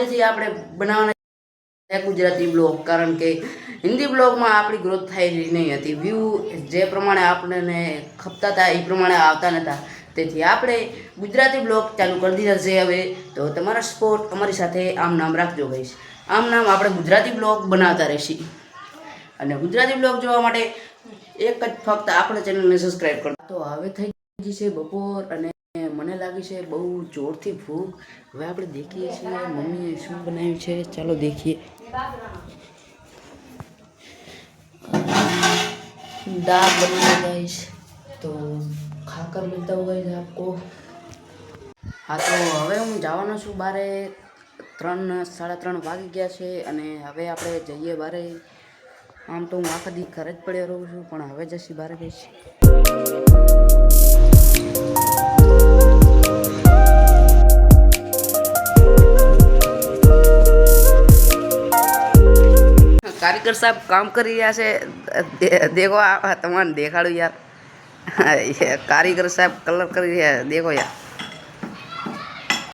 આજથી આપણે બનાવવાના ગુજરાતી બ્લોગ કારણ કે હિન્દી બ્લોગમાં આપણી ગ્રોથ થઈ નહીં હતી. વ્યૂ જે પ્રમાણે આપણને ખપતા હતા એ પ્રમાણે આવતા નહોતા તેથી આપણે ગુજરાતી બ્લોગ ચાલુ કરી દીધા છે હવે. તો તમારા સપોર્ટ અમારી સાથે આમ નામ રાખજો ગઈશ આમ નામ આપણે ગુજરાતી બ્લોગ બનાવતા રહેશી. અને ગુજરાતી બ્લોગ જોવા માટે એક જ ફક્ત આપણે ચેનલને સબસ્ક્રાઈબ કરો. તો હવે થઈ ગઈ છે બપોર અને મને લાગે છે બહુ જોરથી ભૂખ. હવે આપણે દેખીએ છીએ મમ્મીએ શું બનાવ્યું છે. ચાલો દેખીએ. દાળ બનાવી ગઈશ તો ખાકર મિલતા હોય ગાઈશ આપકો. હા, તો હવે હું જવાનો છું બારે ત્રણ, સાડા ત્રણ વાગી ગયા છે અને હવે આપણે જઈએ બારે. આમ તો હું આખા દી ઘરે જ પડ્યો રહું છું, પણ હવે જશી બહાર ગઈ છે કારીગર સાહેબ કામ કરી રહ્યા છે. દેખો આ તમને દેખાડું યાર. કારીગર સાહેબ કલર કરી રહ્યા. દેખો યાર.